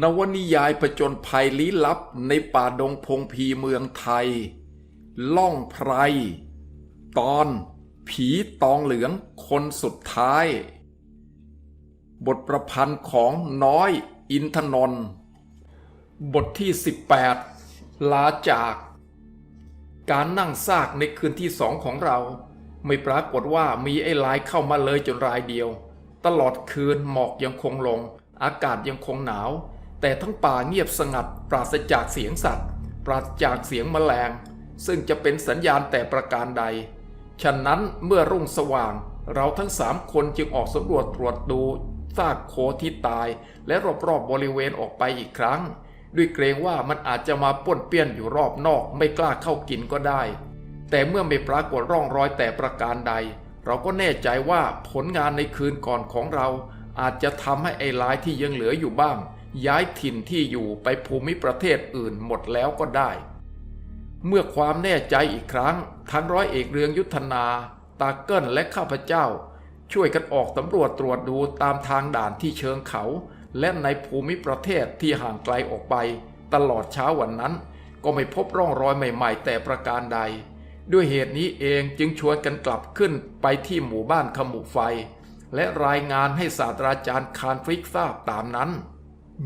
นวนิยายผจญภัยลี้ลับในป่าดงพงพีเมืองไทย ล่องไพร ตอนผีตองเหลืองคนสุดท้าย บทประพันธ์ของน้อยอินทนนท์บทที่ 18 ลาจาก การนั่งซากในคืนที่สองของเรา ไม่ปรากฏว่ามีไอ้ลายเข้ามาเลยจนรายเดียว ตลอดคืนหมอกยังคงลง อากาศยังคงหนาว แต่ทั้งป่าเงียบสงัดปราศจากเสียงสัตว์ ปราศจากเสียงแมลง ซึ่งจะเป็นสัญญาณแต่ประการใด ฉะนั้นเมื่อรุ่งสว่าง เราทั้งสามคนจึงออกสำรวจตรวจดูซากโคที่ตาย และรอบๆบบริเวณออกไปอีกครั้ง ด้วยเกรงว่ามันอาจจะมาป้วนเปี้ยนอยู่รอบนอกไม่กล้าเข้ากินก็ได้ แต่เมื่อไม่ปรากฏร่องรอยแต่ประการใด เราก็แน่ใจว่าผลงานในคืนก่อนของเราอาจจะทำให้ไอ้ลายที่ยังเหลืออยู่บ้าง ย้ายถิ่นที่อยู่ไปภูมิประเทศอื่นหมดแล้วก็ได้ เมื่อความแน่ใจอีกครั้ง ทั้งร้อยเอกเรืองยุทธนา ตาเกิลและข้าพเจ้า ช่วยกันออกสำรวจตรวจดูตามทางด่านที่เชิงเขา และในภูมิประเทศที่ห่างไกลออกไป ตลอดเช้าวันนั้น ก็ไม่พบร่องรอยใหม่ ๆ แต่ประการใด ด้วยเหตุนี้เองจึงชวนกันกลับขึ้นไปที่หมู่บ้านขมุไฟ และรายงานให้ศาสตราจารย์คานฟริกทราบตามนั้น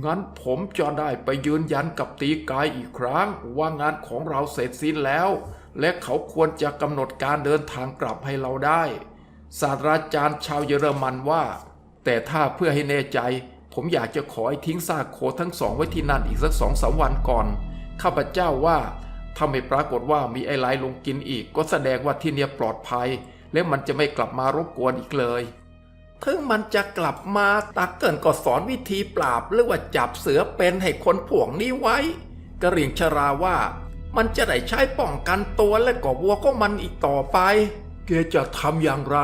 งั้นผมจะได้ไปยืนยันกับตีกายอีกครั้ง ว่างานของเราเสร็จสิ้นแล้ว และเขาควรจะกำหนดการเดินทางกลับให้เราได้ ศาสตราจารย์ชาวเยอรมันว่า แต่ถ้าเพื่อให้แน่ใจ ผมอยากจะขอให้ทิ้งซากโคทั้งสองไว้ที่นั่นอีกสักสองสามวันก่อน ข้าพเจ้าว่าถ้าไม่ปรากฏว่ามีไอ้ลายลงกินอีก ก็แสดงว่าที่เนี่ยปลอดภัย และมันจะไม่กลับมารบกวนอีกเลย ถึงมันจะกลับมาตาเกินก็สอนวิธีปราบหรือว่าจับเสือเป็นให้คนพวกนี้ไว้กระเรียงชราว่า มันจะได้ใช้ป้องกันตัวและก็วัวของมันอีกต่อไป เกจะทำอย่างไร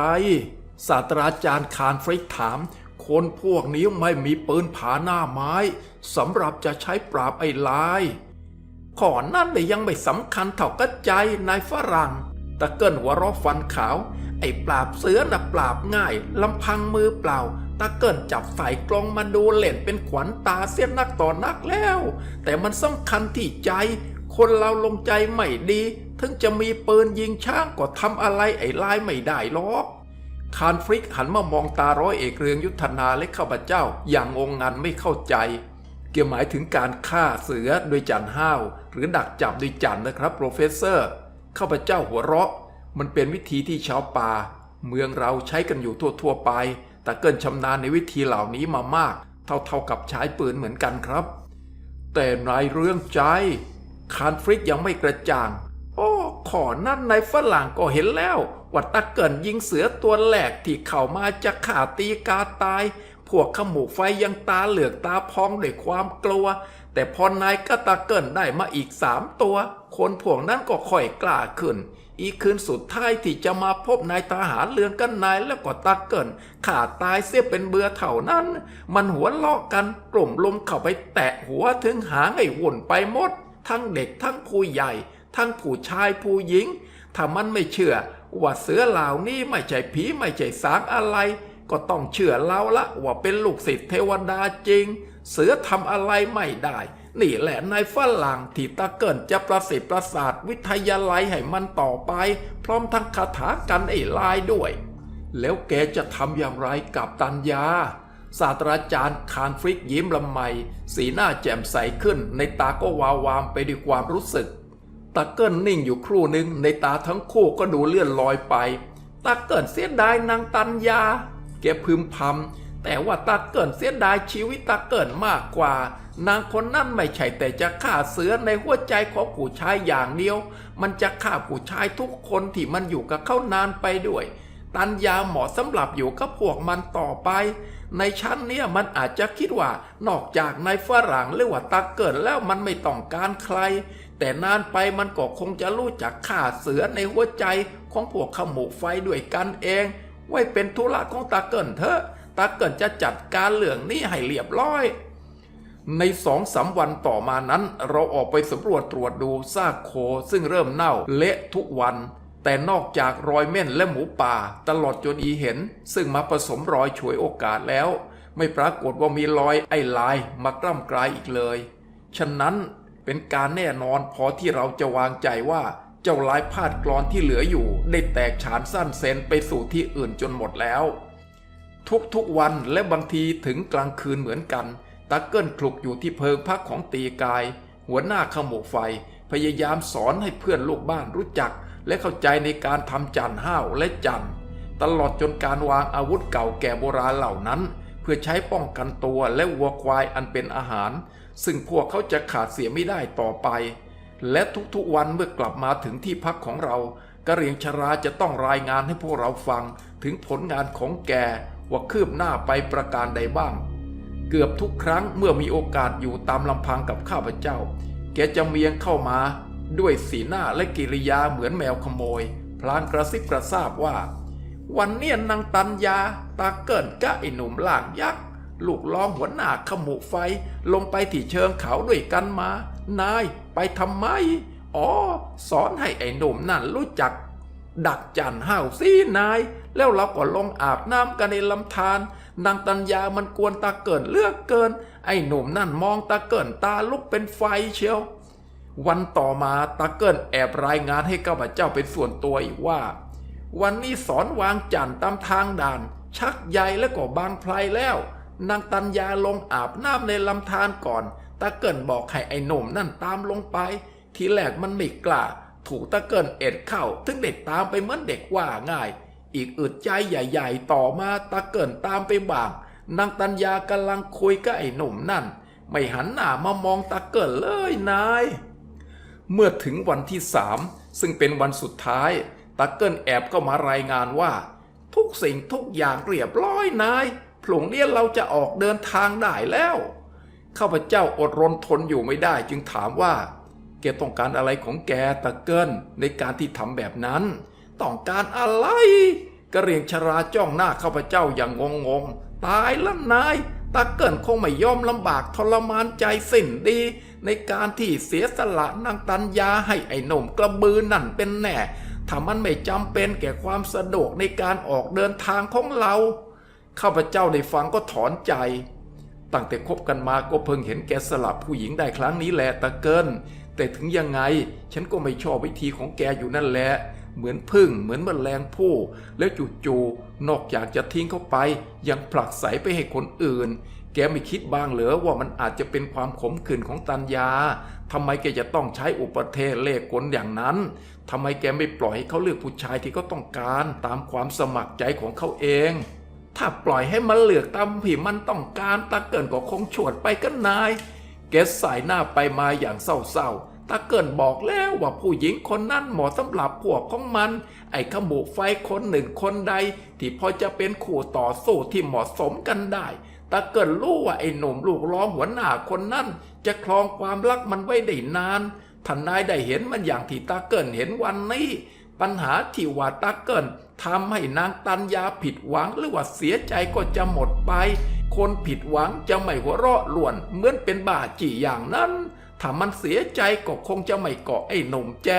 ศาสตราจารย์คานฟริกถาม คนพวกนี้ไม่มีปืนผาหน้าไม้สำหรับจะใช้ปราบไอ้ลายขอนั่นเลยยังไม่สำคัญเท่ากับใจนายฝรั่งตะเกิลหัวราะฟันขาว ไอ้ปราบเสือน่ะปราบง่ายลำพังมือเปล่า ตะเกิลจับใส่กลองมาดูเล่นเป็นขวัญตาเสียนักต่อนักแล้ว แต่มันสำคัญที่ใจ คนเราลงใจไม่ดี ถึงจะมีปืนยิงช้างก็ทำอะไรไอ้ลายไม่ได้หรอกคานฟริกหันมามองตาร้อยเอกเรืองยุทธนาและข้าพเจ้าอย่างงงงันไม่เข้าใจ เกี่ยวหมายถึงการฆ่าเสือโดยจันห้าว หรือดักจับโดยจันนะครับโปรเฟสเซอร์ข้าพเจ้าหัวเราะ มันเป็นวิธีที่ชาวป่า เมืองเราใช้กันอยู่ทั่วๆไป แต่เกินชำนาญในวิธีเหล่านี้มามาก เท่าๆกับใช้ปืนเหมือนกันครับ แต่ในเรื่องใจคานฟริกยังไม่กระจ่างโอ้ขอนั่นในฝรั่งก็เห็นแล้วว่าตะเกินยิงเสือตัวแหลกที่เข้ามาจะข่าตีกาตาย พวกขมูกไฟยังตาเหลือกตาพองด้วยความกลัว แต่พอนายก็ตะเกินได้มาอีกสามตัว คนพวกนั้นก็ค่อยกล้าขึ้น อีคืนสุดท้ายที่จะมาพบนายทหารเรือนกันนายแล้วก็ตะเกินข่าตายเสียเป็นเบื่อเท่านั้น มันหัวลอกกันกลุ่มลมเข้าไปแตะหัวถึงหางไอ้วุ่นไปหมด ทั้งเด็กทั้งผู้ใหญ่ ทั้งผู้ชายผู้หญิง ถ้ามันไม่เชื่อ ว่าเสือเหล่านี้ไม่ใช่ผีไม่ใช่สางอะไร ก็ต้องเชื่อเราละว่าเป็นลูกศิษย์เทวดาจริง เสือทำอะไรไม่ได้ นี่แหละนายฝรั่งที่ตะเกินจะประสิทธิ์ประสาทวิทยาลัยให้มันต่อไป พร้อมทั้งคาถากันไอ้ลายด้วย แล้วแกจะทำอย่างไรกับตัญญาศาสตราจารย์คานฟริกยิ้มละไม สีหน้าแจ่มใสขึ้น ในตาก็วาววามไปด้วยความรู้สึกตาเกิลนิ่งอยู่ครู่หนึ่งในตาทั้งคู่ก็ดูเลื่อนลอยไปตาเกิลเสียดายนางตัญญา แกพึมพำ แต่ว่าตาเกิลเสียดายชีวิตตาเกิลมากกว่า นางคนนั้นไม่ใช่แต่จะฆ่าเสือในหัวใจของผู้ชายอย่างเดียว มันจะฆ่าผู้ชายทุกคนที่มันอยู่กับเขานานไปด้วย ตัญญาเหมาะสำหรับอยู่กับพวกมันต่อไป ในชั้นเนี้ยมันอาจจะคิดว่านอกจากนายฝรั่งหรือว่าตาเกิดแล้วมันไม่ต้องการใคร แต่นานไปมันก็คงจะรู้จักฆ่าเสือในหัวใจของพวกขมูกไฟด้วยกันเอง ไว้เป็นธุระของตาเกิลเถอะ ตาเกิลจะจัดการเรื่องนี้ให้เรียบร้อย ในสองสามวันต่อมานั้น เราออกไปสำรวจตรวจดูซากโคซึ่งเริ่มเน่าเละทุกวัน แต่นอกจากรอยเม่นและหมูป่า ตลอดจนอีเห็น ซึ่งมาผสมรอยฉวยโอกาสแล้ว ไม่ปรากฏว่ามีรอยไอ้ลายมากล้ำกลายอีกเลย ฉะนั้นเป็นการแน่นอนพอที่เราจะวางใจว่าเจ้าลายพาดกรอนที่เหลืออยู่ ได้แตกฉานสั้นเซนไปสู่ที่อื่นจนหมดแล้ว ทุกๆวันและบางทีถึงกลางคืนเหมือนกันตาเกิลคลุกอยู่ที่เพิงพักของตีกาย หัวหน้าขโมกไฟ พยายามสอนให้เพื่อนลูกบ้านรู้จัก และเข้าใจในการทำจันห้าวและจันตลอดจนการวางอาวุธเก่าแก่โบราณเหล่านั้น เพื่อใช้ป้องกันตัวและวัวควายอันเป็นอาหาร ซึ่งพวกเขาจะขาดเสียไม่ได้ต่อไป และทุกๆวันเมื่อกลับมาถึงที่พักของเรากระเรียงชราจะต้องรายงานให้พวกเราฟังถึงผลงานของแก ว่าคืบหน้าไปประการใดบ้าง เกือบทุกครั้งเมื่อมีโอกาสอยู่ตามลำพังกับข้าพเจ้า แกจะเมียงเข้ามาด้วยสีหน้าและกิริยาเหมือนแมวขโมย พลางกระซิบกระซาบว่า วันเนี้ยนางตันยา ตาเกินกะไอหนุ่มล่างยักษ์ลูกล้อมหัวหน้าขมุไฟ ลงไปที่เชิงเขาด้วยกันมา นายไปทำไม อ๋อ สอนให้ไอ้หนุ่มนั่นรู้จัก ดักจันห้าวซีนาย แล้วเราก็ลงอาบน้ำกันในลำธารนางตัญญามันกวนตาเกินเลือกเกิน ไอ้หนุ่มนั่นมองตาเกินตาลุกเป็นไฟเชียว วันต่อมาตาเกิลแอบรายงานให้ข้าพเจ้าเป็นส่วนตัวอีกว่า วันนี้สอนวางจันตามทางด่าน ชักใยแล้วก็บางไพลแล้ว นางตัญญาลงอาบน้ำในลำธารก่อนตาเกิลบอกให้ไอ้หนุ่มนั่นตามลงไป ทีแรกมันไม่กล้า ถูกตาเกิลเอ็ดเข้า ถึงเด็กตามไปเหมือนเด็กว่าง่าย อีกอึดใจใหญ่ๆ ต่อมาตาเกิลตามไปบางนางตัญญากำลังคุยกับไอ้หนุ่มนั่น ไม่หันหน้ามามองตาเกิลเลยนาย เมื่อถึงวันที่สามซึ่งเป็นวันสุดท้ายตาเกิลแอบก็มารายงานว่า ทุกสิ่งทุกอย่างเรียบร้อยนายพรุ่งนี้เราจะออกเดินทางได้แล้วข้าพเจ้าอดรนทนอยู่ไม่ได้จึงถามว่า แกต้องการอะไรของแกตาเกิลในการที่ทำแบบนั้น ต้องการอะไรกระเรียงชราจ้องหน้าข้าพเจ้าอย่างงงงๆตายละนายตาเกิลคงไม่ยอมลำบากทรมานใจสิ้นดี ในการที่เสียสละนางตัญญาให้ไอ้หนุ่มกระบือนั่นเป็นแน่ถ้ามันไม่จำเป็นแก่ความสะดวกในการออกเดินทางของเราข้าพเจ้าได้ฟังก็ถอนใจ ตั้งแต่คบกันมาก็เพิ่งเห็นแกสลับผู้หญิงได้ครั้งนี้แหละตะเกิน แต่ถึงยังไงฉันก็ไม่ชอบวิธีของแกอยู่นั่นแหละ เหมือนพึ่งเหมือนแมลงผู้ แล้วจู่ๆนอกจากจะทิ้งเขาไป ยังผลักใสไปให้คนอื่น แกไม่คิดบ้างเหรอว่ามันอาจจะเป็นความขมขื่นของตัญญาทำไมแกจะต้องใช้อุปเทศเล่ห์กลอย่างนั้นทำไมแกไม่ปล่อยให้เขาเลือกผู้ชายที่เขาต้องการตามความสมัครใจของเขาเองถ้าปล่อยให้มันเลือกตามผีมันต้องการตาเกินก็คงฉวดไปกันนาย แกสายหน้าไปมาอย่างเศร้าๆตาเกินบอกแล้วว่าผู้หญิงคนนั้นเหมาะสำหรับพวกของมัน ไอ้ขมูไฟคนหนึ่งคนใด ที่พอจะเป็นคู่ต่อสู้ที่เหมาะสมกันได้ตาเกินรู้ว่าไอ้หนุ่มลูกล้อมหัวหน้าคนนั้น จะคลองความรักมันไว้ได้นานท่านนายได้เห็นมันอย่างที่ตาเกินเห็นวันนี้ ปัญหาที่ว่าตาเกินทำให้นางตัญญาผิดหวังหรือว่าเสียใจก็จะหมดไป คนผิดหวังจะไม่หัวเราะลวนเหมือนเป็นบาจีอย่างนั้น ถ้ามันเสียใจก็คงจะไม่เกาะไอ้หนุ่มแจ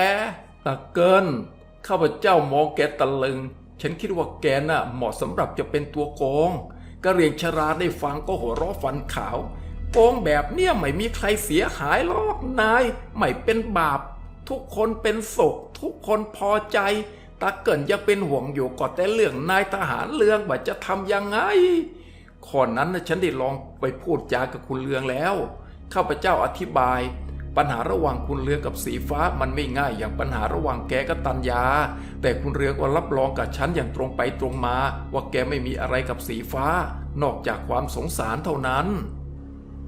ตาเกินข้าพเจ้ามองแกตะลึง ฉันคิดว่าแกน่ะเหมาะสำหรับจะเป็นตัวโกงกระเรียงชราได้ฟังก็หัวเราะฟันขาวโกงแบบเนี้ยไม่มีใครเสียหายหรอกนาย ไม่เป็นบาป ทุกคนเป็นศกทุกคนพอใจาเกินยังเป็นห่วงอยู่ก็แต่เรื่องนายทหารเรืองว่าจะทำยังไงข้อนั้นฉันได้ลองไปพูดจากับคุณเรืองแล้ว ข้าพเจ้าอธิบาย ปัญหาระหว่างคุณเรืองกับสีฟ้ามันไม่ง่ายอย่างปัญหาระหว่างแกกับตัญญาแต่คุณเรืองก็รับรองกับฉันอย่างตรงไปตรงมา ว่าแกไม่มีอะไรกับสีฟ้า นอกจากความสงสารเท่านั้น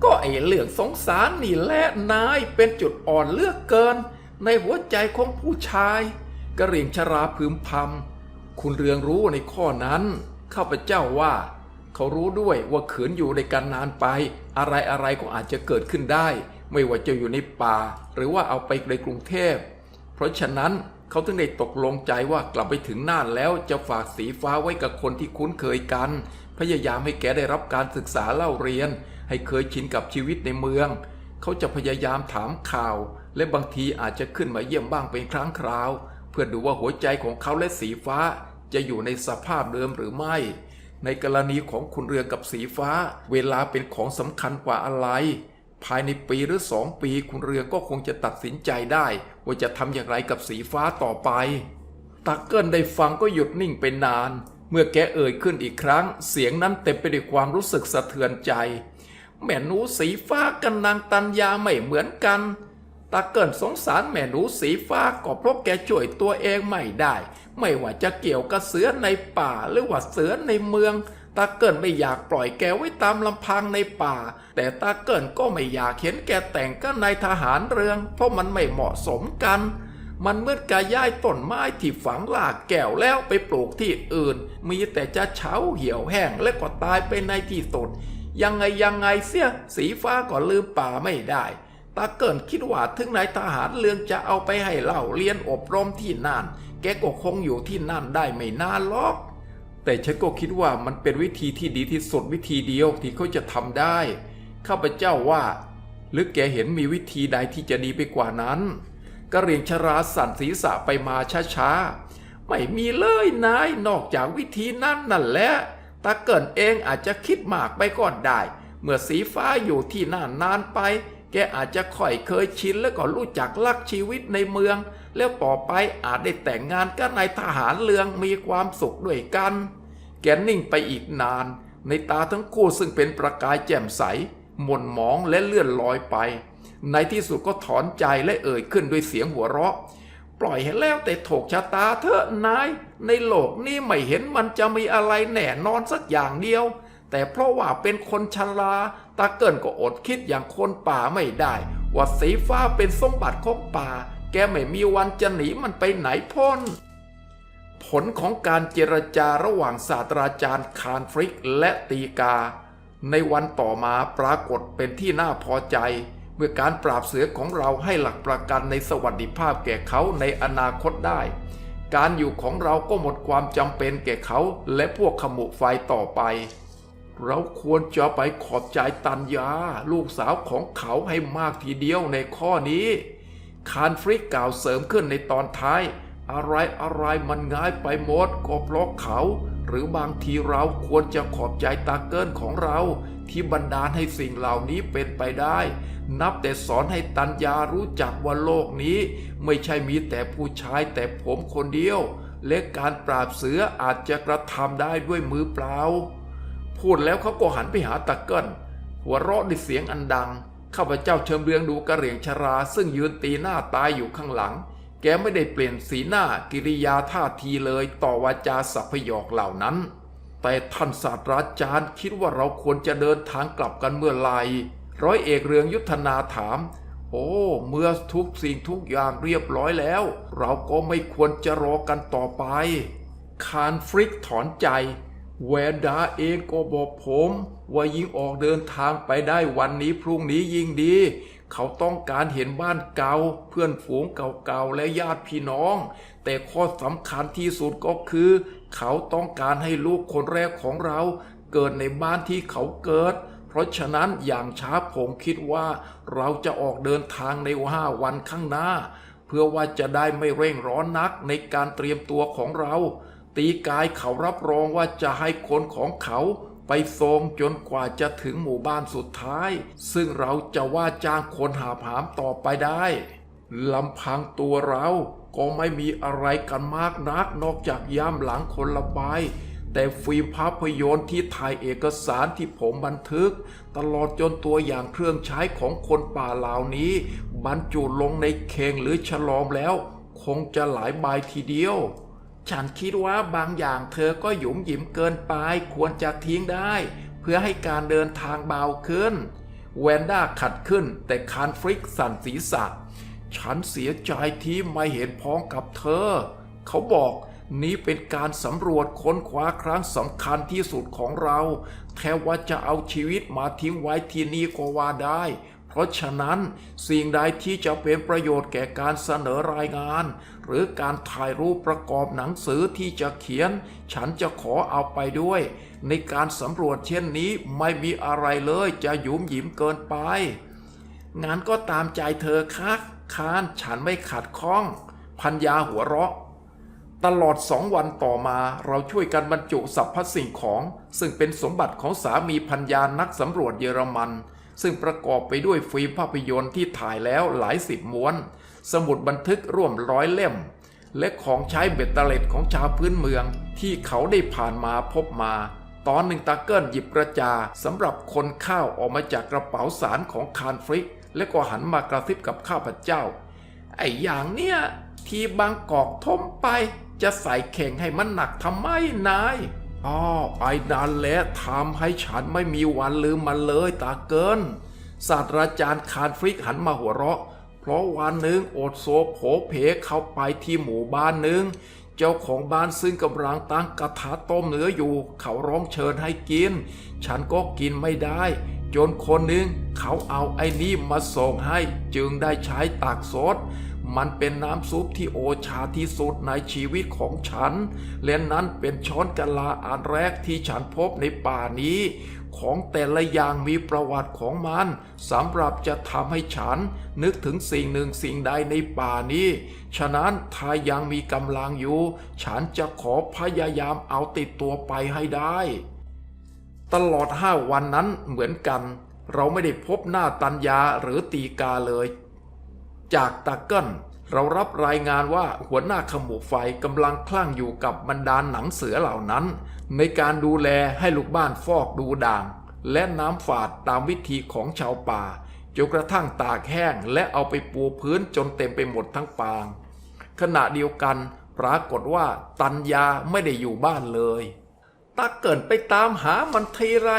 ก็ไอ้เรื่องสงสารนี่แหละนายเป็นจุดอ่อนเลือกเกิน ในหัวใจของผู้ชาย กระเหรียงชราพึมพำคุณเรืองรู้ในข้อนั้นข้าพเจ้าว่า เขารู้ด้วยว่าเขืนอยู่ในกันนานไป อะไรอะไรก็อาจจะเกิดขึ้นได้ ไม่ว่าจะอยู่ในป่า หรือว่าเอาไปในกรุงเทพ เพราะฉะนั้นเขาถึงได้ตกลงใจว่ากลับไปถึงน่านแล้วจะฝากสีฟ้าไว้กับคนที่คุ้นเคยกัน พยายามให้แกได้รับการศึกษาเล่าเรียน ให้เคยชินกับชีวิตในเมือง เขาจะพยายามถามข่าว และบางทีอาจจะขึ้นมาเยี่ยมบ้างเป็นครั้งคราว พื่อดูว่าหัวใจของเขาและสีฟ้าจะอยู่ในสภาพเดิมหรือไม่ ในกรณีของคุณเรืองกับสีฟ้า เวลาเป็นของสำคัญกว่าอะไร ภายในปีหรือสองปีคุณเรืองก็คงจะตัดสินใจได้ ว่าจะทำอย่างไรกับสีฟ้าต่อไปตาเกิลได้ฟังก็หยุดนิ่งไปนาน เมื่อแกเอ่ยขึ้นอีกครั้ง เสียงนั้นเต็มไปด้วยความรู้สึกสะเทือนใจ แม่นูสีฟ้ากับนางตัญญาไม่เหมือนกัน ตาเกิลสงสารแม่หนูสีฟ้าก็เพราะแกช่วยตัวเองไม่ได้ ไม่ว่าจะเกี่ยวกับเสือในป่าหรือว่าเสือในเมือง ตาเกิลไม่อยากปล่อยแกไว้ตามลำพังในป่า แต่ตาเกิลก็ไม่อยากเห็นแกแต่งกับนายทหารเรือง เพราะมันไม่เหมาะสมกัน มันเมื่อกาย้ายต้นไม้ที่ฝังรากแก้วแล้วไปปลูกที่อื่น มีแต่จะเฉาเหี่ยวแห้งและก็ตายไปในที่สุดยังไงยังไงเสียสีฟ้าก็ลืมป่าไม่ได้ ตาเกินคิดว่าถึงนายทหารเรืองจะเอาไปให้เล่าเรียนอบรมที่นั่น แกก็คงอยู่ที่นั่นได้ไม่นานหรอก แต่ฉันก็คิดว่ามันเป็นวิธีที่ดีที่สุดวิธีเดียวที่เขาจะทำได้ ข้าพเจ้าว่า หรือแกเห็นมีวิธีใดที่จะดีไปกว่านั้นกระเรียงชราสั่นศีรษะไปมาช้าๆ ไม่มีเลยนายนอกจากวิธีนั้นนั่นแหละตาเกินเองอาจจะคิดมากไปก่อนได้ เมื่อสีฟ้าอยู่ที่นั่นนานไป แกอาจจะค่อยเคยชินแล้วก็รู้จักลักชีวิตในเมือง แล้วต่อไปอาจได้แต่งงานกับนายทหารเรืองมีความสุขด้วยกัน แกนิ่งไปอีกนาน ในตาทั้งคู่ซึ่งเป็นประกายแจ่มใส หม่นหมองและเลื่อนลอยไป ในที่สุดก็ถอนใจและเอ่ยขึ้นด้วยเสียงหัวเราะ ปล่อยให้แล้วแต่โถกชะตาเถอะนาย ในโลกนี้ไม่เห็นมันจะมีอะไรแน่นอนสักอย่างเดียวแต่เพราะว่าเป็นคนชรา ตาเกินก็อดคิดอย่างคนป่าไม่ได้ ว่าสีฟ้าเป็นสมบัติของป่า แกไม่มีวันจะหนีมันไปไหนพ้น ผลของการเจรจาระหว่างศาสตราจารย์คานฟริกและตีกา ในวันต่อมาปรากฏเป็นที่น่าพอใจ เมื่อการปราบเสือของเราให้หลักประกันในสวัสดิภาพแก่เขาในอนาคตได้ การอยู่ของเราก็หมดความจำเป็นแก่เขาและพวกขมุไฟต่อไป เราควรจะไปขอบใจตันยา ลูกสาวของเขาให้มากทีเดียวในข้อนี้ คานฟริกกล่าวเสริมขึ้นในตอนท้าย อะไรอะไรมันง่ายไปหมดก็เพราะเขา หรือบางทีเราควรจะขอบใจตาเกิลของเรา ที่บันดาลให้สิ่งเหล่านี้เป็นไปได้ นับแต่สอนให้ตัญญารู้จักว่าโลกนี้ ไม่ใช่มีแต่ผู้ชายแต่ผมคนเดียว และการปราบเสืออาจจะกระทำได้ด้วยมือเปล่า พูดแล้วเขาก็หันไปหาตะเกิลหัวเราะด้วยเสียงอันดัง ข้าพเจ้าเชิมเรืองดูกระเหรี่ยงชรา ซึ่งยืนตีหน้าตายอยู่ข้างหลัง แกไม่ได้เปลี่ยนสีหน้ากิริยาท่าทีเลยต่อวาจาสัพยอกเหล่านั้น แต่ท่านศาสตราจารย์คิดว่าเราควรจะเดินทางกลับกันเมื่อไหร่ร้อยเอกเรืองยุทธนาถาม โอ้ เมื่อทุกสิ่งทุกอย่างเรียบร้อยแล้ว เราก็ไม่ควรจะรอกันต่อไป คานฟริกถอนใจ แวนดาเองก็บอกผม ว่ายิ่งออกเดินทางไปได้วันนี้พรุ่งนี้ยิ่งดี เขาต้องการเห็นบ้านเก่า เพื่อนฝูงเก่าๆและญาติพี่น้อง แต่ข้อสำคัญที่สุดก็คือ เขาต้องการให้ลูกคนแรกของเรา เกิดในบ้านที่เขาเกิด เพราะฉะนั้นอย่างช้าผมคิดว่า เราจะออกเดินทางในห้าวันข้างหน้า เพื่อว่าจะได้ไม่เร่งร้อนนักในการเตรียมตัวของเรา ตีกายเขารับรองว่าจะให้คนของเขาไปทรงจนกว่าจะถึงหมู่บ้านสุดท้าย ซึ่งเราจะว่าจ้างคนหาผามต่อไปได้ลำพังตัวเราก็ไม่มีอะไรกันมากนักนอกจากย่ามหลังคนละใบแต่ฟิล์มภาพยนตร์ที่ถ่ายเอกสารที่ผมบันทึก ตลอดจนตัวอย่างเครื่องใช้ของคนป่าเหล่านี้ บรรจุลงในเข่งหรือฉลอมแล้ว คงจะหลายใบทีเดียว ฉันคิดว่าบางอย่างเธอก็หยุมหยิมเกินไปควรจะทิ้งได้ เพื่อให้การเดินทางเบาขึ้นแวนด้าขัดขึ้น แต่คานฟริกสั่นศีรษะ ฉันเสียใจที่ไม่เห็นพ้องกับเธอ เขาบอกนี้เป็นการสำรวจค้นคว้าครั้งสำคัญที่สุดของเราแค่ว่าจะเอาชีวิตมาทิ้งไว้ที่นี่ก็ว่าได้ เพราะฉะนั้นสิ่งใดที่จะเป็นประโยชน์แก่การเสนอรายงาน หรือการถ่ายรูปประกอบหนังสือที่จะเขียน ฉันจะขอเอาไปด้วย ในการสำรวจเช่นนี้ไม่มีอะไรเลยจะหยุมหยิมเกินไป งานก็ตามใจเธอคะคานฉันไม่ขัดข้อง พัญญาหัวเราะ ตลอดสองวันต่อมาเราช่วยกันบรรจุสรรพสิ่งของ ซึ่งเป็นสมบัติของสามีพัญญานักสำรวจเยอรมัน ซึ่งประกอบไปด้วยฟิล์มภาพยนตร์ที่ถ่ายแล้วหลายสิบม้วน สมุดบันทึกร่วมร้อยเล่ม และของใช้เบ็ดเตล็ดของชาวพื้นเมือง ที่เขาได้ผ่านมาพบมา ตอนหนึ่งตาเกิลหยิบกระจาสำหรับคนข้าวออกมาจากกระเป๋าสารของคานฟริก และก็หันมากระซิบกับข้าพเจ้า ไอ้อย่างเนี้ยที่บางกอกทมไป จะใส่เข่งให้มันหนักทำไมนาย อ๋อไอ้นั่นแหละทำให้ฉันไม่มีวันลืมมันเลยตาเกิน ศาสตราจารย์คานฟริกหันมาหัวเราะ เพราะวันหนึ่งโอดโซโผเพเข้าไปที่หมู่บ้านหนึ่ง เจ้าของบ้านซึ่งกำลังตั้งกระทะต้มเนื้ออยู่ เขาร้องเชิญให้กิน ฉันก็กินไม่ได้ จนคนหนึ่งเขาเอาไอ้นี่มาส่งให้จึงได้ใช้ตากซด มันเป็นน้ำซุปที่โอชาที่สุดในชีวิตของฉัน และนั้นเป็นช้อนกะลาอันแรกที่ฉันพบในป่านี้ ของแต่ละอย่างมีประวัติของมันสำหรับจะทำให้ฉัน นึกถึงสิ่งหนึ่งสิ่งใดในป่านี้ ฉะนั้นถ้ายังมีกำลังอยู่ ฉันจะขอพยายามเอาติดตัวไปให้ได้ ตลอดห้าวันนั้นเหมือนกัน เราไม่ได้พบหน้าตัญญาหรือตีกาเลย จากตาเกิลเรารับรายงานว่าหัวหน้าขมูไฟกำลังคลั่งอยู่กับบรรดาหนังเสือเหล่านั้น ในการดูแลให้ลูกบ้านฟอกดูด่าง และน้ำฝาดตามวิธีของชาวป่าจนกระทั่งตากแห้งและเอาไปปูพื้นจนเต็มไปหมดทั้งปาง ขณะเดียวกันปรากฏว่าตัญญาไม่ได้อยู่บ้านเลยตาเกินไปตามหามันทีไร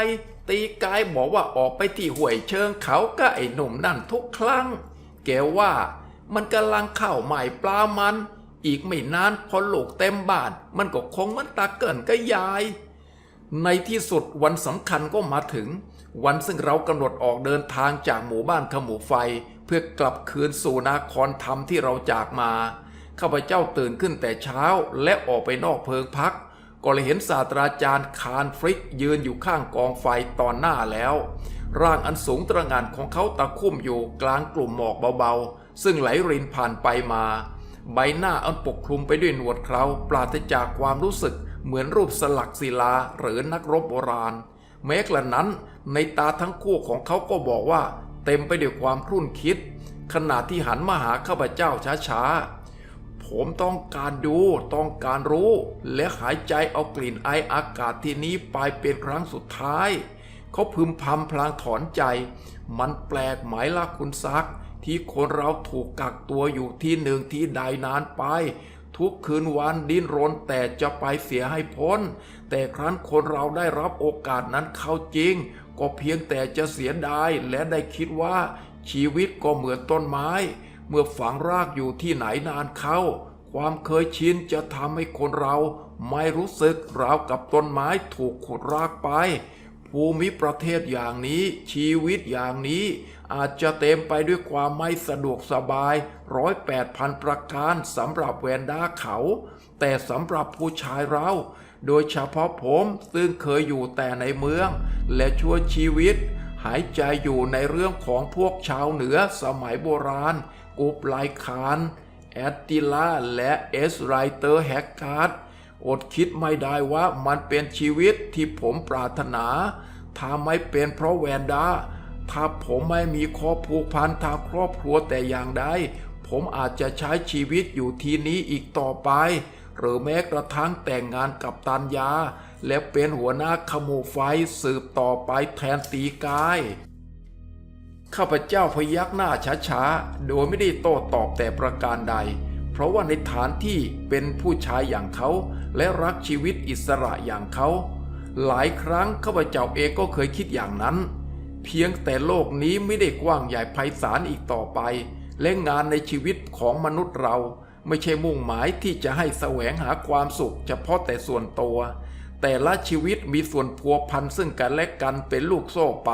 ตีกายบอกว่าออกไปที่ห้วยเชิงเขาก็ไอ้หนุ่มนั่นทุกครั้ง แกว่ามันกำลังเข้าใหม่ปลามัน อีกไม่นานพอลูกเต็มบ้าน มันก็คงมันตาเกินก็ยาย ในที่สุดวันสำคัญก็มาถึง วันซึ่งเรากำหนดออกเดินทางจากหมู่บ้านขมูไฟ เพื่อกลับคืนสู่นาครธรรมที่เราจากมาข้าพเจ้าตื่นขึ้นแต่เช้าและออกไปนอกเพิงพัก ก็เลยเห็นศาสตราจารย์คานฟริกยืนอยู่ข้างกองไฟตอนหน้าแล้ว ร่างอันสูงตระงานของเขาตะคุ่มอยู่กลางกลุ่มหมอกเบาๆ ซึ่งไหลรินผ่านไปมา ใบหน้าอันปกคลุมไปด้วยหนวดเคราปราศจากความรู้สึกเหมือนรูปสลักศิลาหรือนักรบโบราณ แม้กระนั้น ในตาทั้งคู่ของเขาก็บอกว่า เต็มไปด้วยความครุ่นคิด ขณะที่หันมาหาข้าพเจ้าช้าๆ ผมต้องการดู ต้องการรู้ และหายใจเอากลิ่นไออากาศที่นี้ไปเป็นครั้งสุดท้าย เขาพึมพำพลางถอนใจ มันแปลกไหมล่ะคุณซัก ที่คนเราถูกกักตัวอยู่ที่หนึ่งที่ใดนานไป ทุกคืนวันดิ้นรนแต่จะไปเสียให้พ้น แต่ครั้นคนเราได้รับโอกาสนั้นเข้าจริง ก็เพียงแต่จะเสียดายและได้คิดว่า ชีวิตก็เหมือนต้นไม้ เมื่อฝังรากอยู่ที่ไหนนานเข้า ความเคยชินจะทำให้คนเราไม่รู้สึกราวกับต้นไม้ถูกขุดรากไป ภูมิประเทศอย่างนี้ ชีวิตอย่างนี้ อาจจะเต็มไปด้วยความไม่สะดวกสบายร้อยแปดพันประการสำหรับแวนด้าเขา แต่สำหรับผู้ชายเรา โดยเฉพาะผมซึ่งเคยอยู่แต่ในเมือง และชั่วชีวิต หายใจอยู่ในเรื่องของพวกชาวเหนือสมัยโบราณ กุบไลคาน แอตติลาและเอสไรเตอร์แฮกการ์ด อดคิดไม่ได้ว่ามันเป็นชีวิตที่ผมปรารถนา ถ้าไม่เป็นเพราะแวนดา ถ้าผมไม่มีครอบผูกพันทางครอบครัวแต่อย่างใด ผมอาจจะใช้ชีวิตอยู่ที่นี้อีกต่อไป หรือแม้กระทั่งแต่งงานกับตันยา และเป็นหัวหน้าขโมไฟสืบต่อไปแทนตีกายข้าพเจ้าพยักหน้าช้าๆ โดยไม่ได้โต้ตอบแต่ประการใด ราะว่าในฐานที่เป็นผู้ชายอย่างเขา และรักชีวิตอิสระอย่างเขา หลายครั้งข้าพเจ้าเองก็เคยคิดอย่างนั้น เพียงแต่โลกนี้ไม่ได้กว้างใหญ่ไพศาลอีกต่อไป และงานในชีวิตของมนุษย์เรา ไม่ใช่มุ่งหมายที่จะให้แสวงหาความสุข เฉพาะแต่ส่วนตัว แต่ละชีวิตมีส่วนพัวพันซึ่งกันและกันเป็นลูกโซ่ไป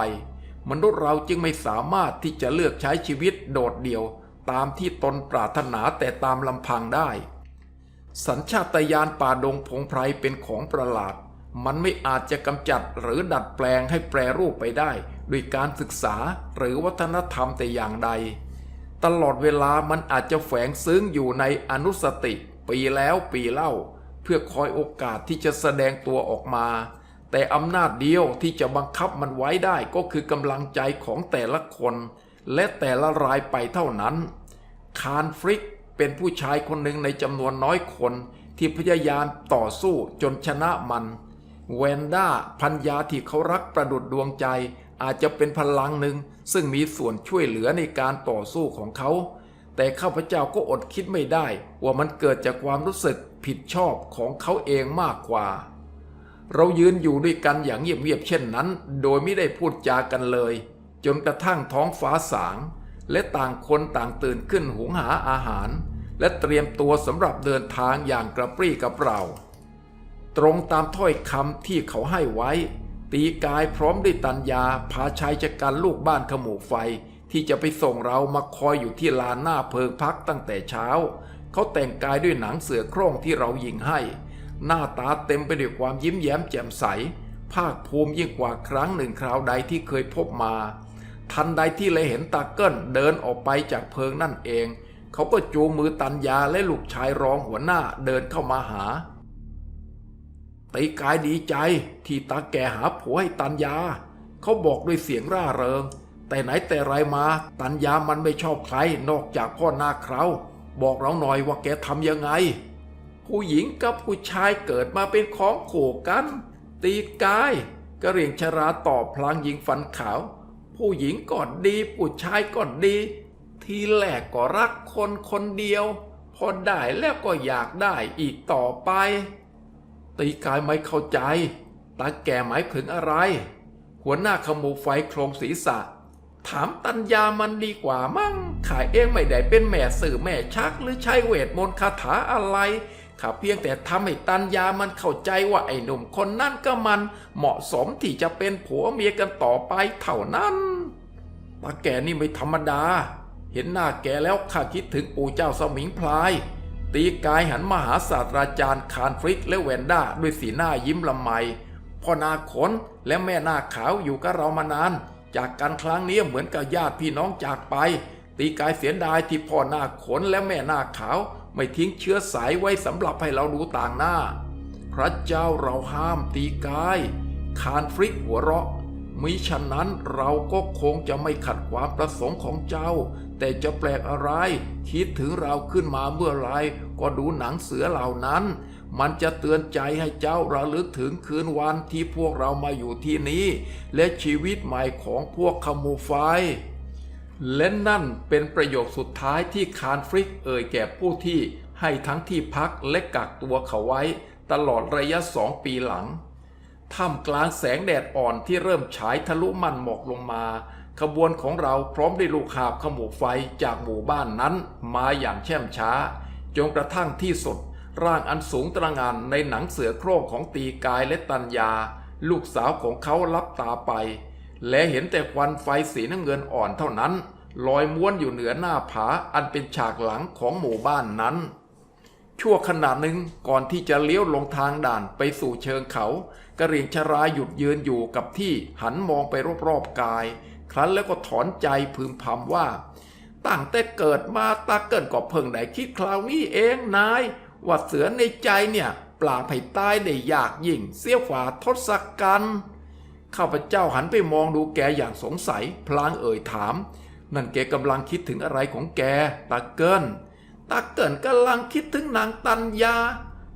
มนุษย์เราจึงไม่สามารถที่จะเลือกใช้ชีวิตโดดเดี่ยว ตามที่ตนปรารถนาแต่ตามลำพังได้ สัญชาตญาณป่าดงพงไพรเป็นของประหลาด มันไม่อาจจะกำจัดหรือดัดแปลงให้แปรรูปไปได้ ด้วยการศึกษาหรือวัฒนธรรมแต่อย่างใด ตลอดเวลามันอาจจะแฝงซึ้งอยู่ในอนุสติ ปีแล้วปีเล่า เพื่อคอยโอกาสที่จะแสดงตัวออกมาแต่อำนาจเดียวที่จะบังคับมันไว้ได้ก็คือกำลังใจของแต่ละคน และแต่ละรายไปเท่านั้น คานฟริกเป็นผู้ชายคนหนึ่งในจำนวนน้อยคนที่พยายามต่อสู้จนชนะมันแวนด้าพัญญาที่เขารักประดุดดวงใจอาจจะเป็นพลังหนึ่งซึ่งมีส่วนช่วยเหลือในการต่อสู้ของเขา แต่ข้าพเจ้าก็อดคิดไม่ได้ ว่ามันเกิดจากความรู้สึกผิดชอบของเขาเองมากกว่า เรายืนอยู่ด้วยกันอย่างเงียบๆเช่นนั้น โดยไม่ได้พูดจากันเลย จนกระทั่งท้องฟ้าสาง และต่างคนต่างตื่นขึ้นหุงหาอาหาร และเตรียมตัวสำหรับเดินทางอย่างกระปรี้กระเปร่า ตรงตามถ้อยคำที่เขาให้ไว้ ตีกายพร้อมด้วยตัญญาพาชายจักรันลูกบ้านขมูไฟที่จะไปส่งเรามาคอยอยู่ที่ลานหน้าเพิงพักตั้งแต่เช้า เขาแต่งกายด้วยหนังเสือโคร่งที่เรายิงให้ หน้าตาเต็มไปด้วยความยิ้มแย้มแจ่มใส ภาคภูมิยิ่งกว่าครั้งหนึ่งคราวใดที่เคยพบมา ทันใดที่เลยเห็นตาเกิ้ลเดินออกไปจากเพิงนั่นเอง เขาก็จูงมือตัญญาและลูกชายรองหัวหน้าเดินเข้ามาหาตีกายดีใจที่ตาแก่หาผัวให้ตัญญาเขาบอกด้วยเสียงร่าเริง แต่ไหนแต่ไรมาตัญญามันไม่ชอบใครนอกจากพ่อนาคเราบอกเราหน่อยว่าแกทำยังไง ผู้หญิงกับผู้ชายเกิดมาเป็นของขู่กัน ตีกายกระเรียงชราตอบพลางยิงฟันขาว ผู้หญิงก็ดี ผู้ชายก็ดี ทีแรกก็รักคนคนเดียว พอได้แล้วก็อยากได้อีกต่อไป ตีกายไม่เข้าใจ ตาแก่หมายถึงอะไร หัวหน้าขมูไฟโครงศีรษะ ถามตัญญามันดีกว่ามั่ง ขายเองไม่ได้เป็นแม่สื่อแม่ชักหรือใช้เวทมนต์คาถาอะไร ข้าเพียงแต่ทำให้ตัญญามันเข้าใจว่าไอ้หนุ่มคนนั่นก็มันเหมาะสมที่จะเป็นผัวเมียกันต่อไปเท่านั้นตาแก่นี่ไม่ธรรมดา เห็นหน้าแกแล้วข้าคิดถึงปู่เจ้าสมิงพลาย ตีกายหันมาหาศาสตราจารย์คานฟริกและแวนด้าด้วยสีหน้ายิ้มละไมพ่อนาขนและแม่นาขาวอยู่กับเรามานาน จากกันครั้งนี้เหมือนกับญาติพี่น้องจากไป ตีกายเสียดายที่พ่อนาขนและแม่นาขาว ไม่ทิ้งเชื้อสายไว้สำหรับให้เราดูต่างหน้า พระเจ้าเราห้ามตีกาย คานฟริกหัวเราะ มิฉะนั้นเราก็คงจะไม่ขัดความประสงค์ของเจ้า แต่จะแปลกอะไร คิดถึงเราขึ้นมาเมื่อไรก็ดูหนังเสือเหล่านั้น มันจะเตือนใจให้เจ้าระลึกถึงคืนวันที่พวกเรามาอยู่ที่นี้ และชีวิตใหม่ของพวกขมูไฟ และนั่นเป็นประโยคสุดท้ายที่คานฟริกเอ่ยแก่ผู้ที่ให้ทั้งที่พักและกักตัวเขาไว้ ตลอดระยะสองปีหลัง ท่ามกลางแสงแดดอ่อนที่เริ่มฉายทะลุมันหมอกลงมา ขบวนของเราพร้อมด้วยลูกหาบขมูกไฟจากหมู่บ้านนั้นมาอย่างแช่มช้า จนกระทั่งที่สุด ร่างอันสูงตระหงานในหนังเสือโคร่งของตีกายและตัญญา ลูกสาวของเขาลับตาไป และเห็นแต่ควันไฟสีน้ำเงินอ่อนเท่านั้น ลอยม้วนอยู่เหนือหน้าผาอันเป็นฉากหลังของหมู่บ้านนั้น ชั่วขณะหนึ่งก่อนที่จะเลี้ยวลงทางด่านไปสู่เชิงเขากระเรียงชราหยุดยืนอยู่กับที่หันมองไปรอบๆกาย ครั้นแล้วก็ถอนใจพึมพำว่าตั้งแต่เกิดมาตาเกินก็เพิ่งได้คิดคราวนี้เองนายว่าเสือในใจเนี่ย ปลาไผ่ตายได้ยากยิ่งเสียฝ่าทศกัณฐ์ ข้าพเจ้าหันไปมองดูแกอย่างสงสัย พลางเอ่ยถาม นั่นแกกำลังคิดถึงอะไรของแกตาเกินตาเกินกำลังคิดถึงนางตัญญา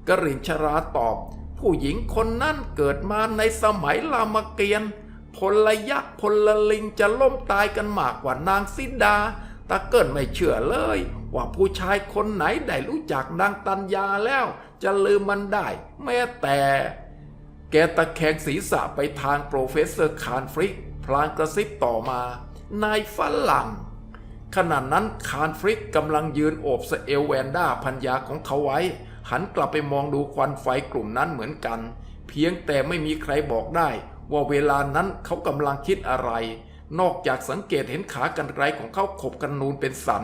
กรินชราตอบ ผู้หญิงคนนั้นเกิดมาในสมัยรามเกียรติ์พลยักษ์พลลิงจะล้มตายกันมากกว่านางสิดาตาเกินไม่เชื่อเลย ว่าผู้ชายคนไหนได้รู้จักนางตัญญาแล้ว จะลืมมันได้ แม้แต่ แกตะแคงศีรษะไปทางโปรเฟสเซอร์คานฟริก พลางกระซิบต่อมา นายฝรั่ง ขณะนั้นคานฟริกกำลังยืนโอบสเอลแวนด้าพัญญาของเขาไว้ หันกลับไปมองดูควันไฟกลุ่มนั้นเหมือนกัน เพียงแต่ไม่มีใครบอกได้ ว่าเวลานั้นเขากำลังคิดอะไร นอกจากสังเกตเห็นขากรรไกรของเขาขบกันนูนเป็นสัน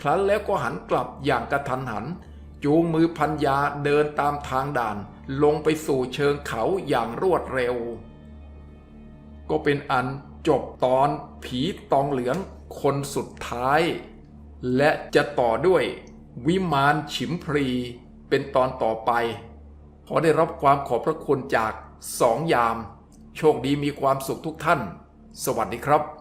ครั้นแล้วก็หันกลับอย่างกระทันหัน จูงมือพัญญาเดินตามทางด่านลงไปสู่เชิงเขาอย่างรวดเร็ว ก็เป็นอันจบตอนผีตองเหลืองคนสุดท้าย และจะต่อด้วยวิมานฉิมพรีเป็นตอนต่อไป ขอได้รับความขอบพระคุณจากสองยาม โชคดีมีความสุขทุกท่าน สวัสดีครับ